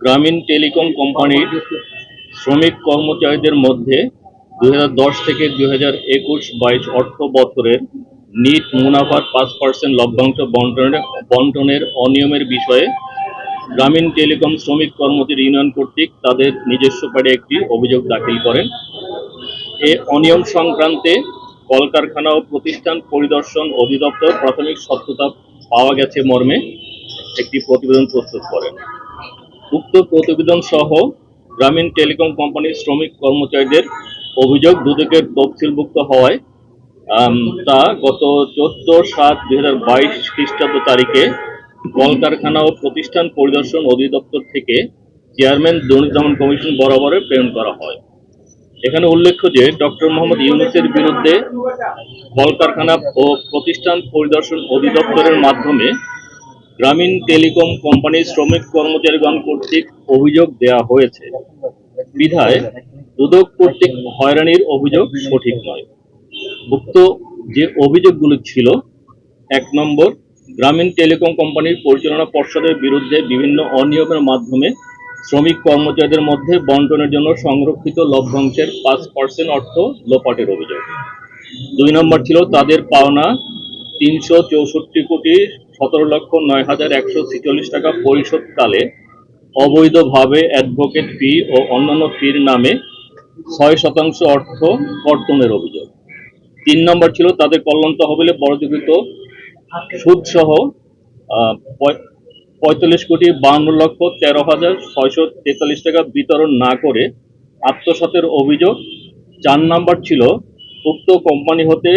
গ্রামীণ টেলিকম কোম্পানির শ্রমিক কর্মচারীদের মধ্যে দু হাজার দশ থেকে দুই হাজার একুশ বাইশ অর্থ বছরের নিট মুনাফার পাঁচ পার্সেন্ট লভ্যাংশ বন্টনের বন্টনের অনিয়মের বিষয়ে গ্রামীণ টেলিকম শ্রমিক কর্মচারী ইউনিয়ন কর্তৃক তাদের নিজস্ব পারে একটি অভিযোগ দাখিল করেন। এ অনিয়ম সংক্রান্তে কলকারখানা ও প্রতিষ্ঠান পরিদর্শন অধিদপ্তর প্রাথমিক সত্যতা পাওয়া গেছে মর্মে একটি প্রতিবেদন প্রস্তুত করেন। উক্ত প্রতিবেদন সহ গ্রামীণ টেলিকম কোম্পানির শ্রমিক কর্মচারীদের অভিযোগ দুদকের তফসিলভুক্ত হওয়ায় তা গত চোদ্দ সাত দুই হাজার বাইশ খ্রিস্টাব্দ তারিখে কলকারখানা ও প্রতিষ্ঠান পরিদর্শন অধিদপ্তর থেকে চেয়ারম্যান দুর্নীতি দমন কমিশন বরাবরে প্রেরণ করা হয়। এখানে উল্লেখ্য যে, ডক্টর মোহাম্মদ ইউনুসের বিরুদ্ধে কলকারখানা ও প্রতিষ্ঠান পরিদর্শন অধিদপ্তরের মাধ্যমে গ্রামীণ টেলিকম কোম্পানির শ্রমিক কর্মচারীগণ কর্তৃক অভিযোগ দেওয়া হয়েছে। বিধায় দুদক কর্তৃক হয়রানির অভিযোগ সঠিক নয়। উক্ত যে অভিযোগগুলো ছিল, এক নম্বর, গ্রামীণ টেলিকম কোম্পানির পরিচালনা পর্ষদের বিরুদ্ধে বিভিন্ন অনিয়মের মাধ্যমে শ্রমিক কর্মচারীদের মধ্যে বন্টনের জন্য সংরক্ষিত লভ্যাংশের পাঁচ পার্সেন্ট অর্থ লোপাটের অভিযোগ। দুই নম্বর ছিল তাদের পাওনা তিনশো চৌষট্টি কোটি সতেরো লক্ষ নয় হাজার একশো ছেচল্লিশ টাকা পরিশোধকালে অবৈধভাবে অ্যাডভোকেট ফি ও অন্যান্য ফির নামে ছয় শতাংশ অর্থ কর্তনের অভিযোগ। তিন নম্বর ছিল তাদের কল্যাণ তহবিলে বরাদ্দকৃত সুদসহ পঁয়তাল্লিশ কোটি বান্ন লক্ষ তেরো হাজার ছয়শো তেতাল্লিশ টাকা বিতরণ না করে আত্মসাতের অভিযোগ। চার নাম্বার ছিল উক্ত কোম্পানি হতে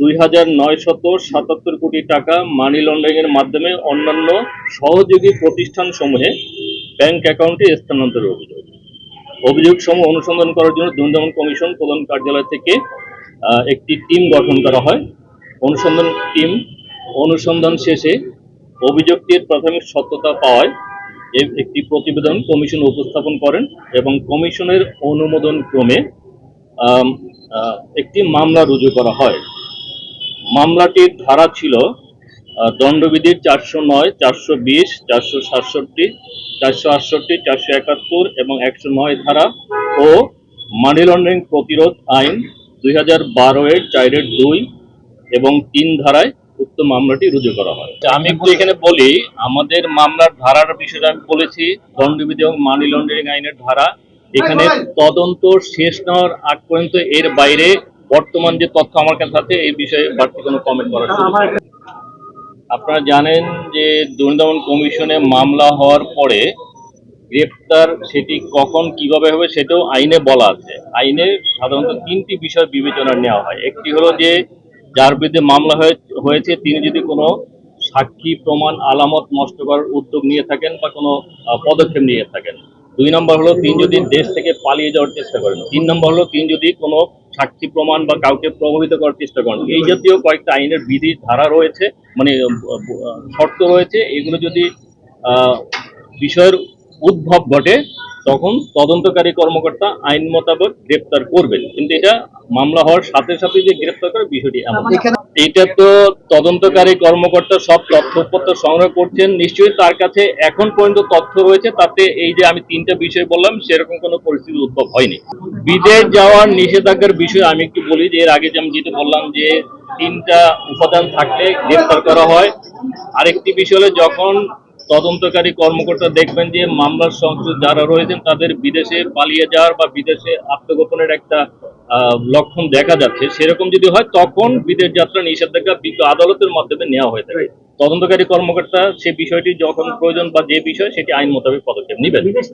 দুই হাজার সাতাত্তর কোটি টাকা মানি লন্ডারিং এর মাধ্যমে অন্যান্য সহযোগী প্রতিষ্ঠান সমূহে ব্যাংক অ্যাকাউন্টে স্থানান্তরের অভিযোগ। অভিযোগ সমূহ অনুসন্ধান করার জন্য দুর্নীতি কমিশন প্রধান কার্যালয় থেকে একটি টিম গঠন করা হয়। অনুসন্ধান টিম অনুসন্ধান শেষে অভিযোগটির প্রাথমিক সত্যতা পাওয়ায় একটি প্রতিবেদন কমিশন উপস্থাপন করেন এবং কমিশনের অনুমোদন ক্রমে একটি মামলা রুজু করা হয়। মামলাটির ধারা ছিল দণ্ডবিধির চারশো নয় চারশো বিশ চারশো সাতষট্টি চারশো আটষট্টি চারশো একাত্তর এবং একশো নয় ধারা ও মানি লন্ডারিং প্রতিরোধ আইন দুই হাজার বারো এর চারের দুই এবং তিন ধারায় উক্ত মামলাটি রুজু করা হয়। তা আমি একটু এখানে বলি আমাদের মামলার ধারার বিষয়টা আমি বলেছি দণ্ডবিধি এবং মানি লন্ডারিং আইনের ধারা। এখানে তদন্ত শেষ নেওয়ার আগ পর্যন্ত এর বাইরে বর্তমান যে তথ্য আমার কাছে আছে এই বিষয়ে বাড়তি কোনো কমেন্ট করার আপনারা জানেন যে দুর্নীতি দমন কমিশনে মামলা হওয়ার পরে গ্রেপ্তার সেটি কখন কীভাবে হবে সেটাও আইনে বলা আছে। আইনে সাধারণত তিনটি বিষয় বিবেচনা নেওয়া হয়। একটি হলো যে যার বিরুদ্ধে মামলা হয়ে- হয়েছে তিনি যদি কোনো সাক্ষী প্রমাণ আলামত নষ্ট করার উদ্যোগ নিয়ে থাকেন বা কোনো পদক্ষেপ নিয়ে থাকেন। দুই নম্বর হলো তিনি যদি দেশ থেকে পালিয়ে যাওয়ার চেষ্টা করেন। তিন নম্বর হলো তিনি যদি কোনো সাক্ষী প্রমাণ বা কাউকে প্রভাবিত করার চেষ্টা করেন। এই জাতীয় কয়েকটা আইনের বিধি ধারা রয়েছে মানে শর্ত রয়েছে। এগুলো যদি বিষয়ের উদ্ভব ঘটে তখন তদন্তকারী কর্মকর্তা আইন মোতাবেক গ্রেপ্তার করবেন। কিন্তু এটা মামলা হওয়ার সাথে সাথে যে গ্রেপ্তার করে বিষয়টি এমন। এটা তো তদন্তকারী কর্মকর্তা সব তথ্য উপত্য সংগ্রহ করছেন। নিশ্চয়ই তার কাছে এখন পর্যন্ত তথ্য রয়েছে তাতে এই যে আমি তিনটা বিষয় বললাম সেরকম কোনো পরিস্থিতি উদ্ভব হয়নি। বিদেশ যাওয়ার নিষেধাজ্ঞার বিষয়ে আমি একটু বলি যে এর আগে যে আমি যেটা বললাম যে তিনটা উপাদান থাকলে গ্রেপ্তার করা হয়। আরেকটি বিষয় হলো যখন তদন্তকারী কর্মকর্তা দেখবেন যে মামলার সংশ্লিষ্ট যারা রয়েছেন তাদের বিদেশে পালিয়ে যাওয়ার বা বিদেশে আত্মগোপনের একটা আহ, লক্ষণ দেখা যাচ্ছে। সেরকম যদি হয় তখন বিদেশ যাত্রা নিষেধাজ্ঞা বিজ্ঞ আদালতের মাধ্যমে নেওয়া হয়ে থাকে। তদন্তকারী কর্মকর্তা সে বিষয়টি যখন প্রয়োজন বা যে বিষয় সেটি আইন মোতাবেক পদক্ষেপ নেবেন।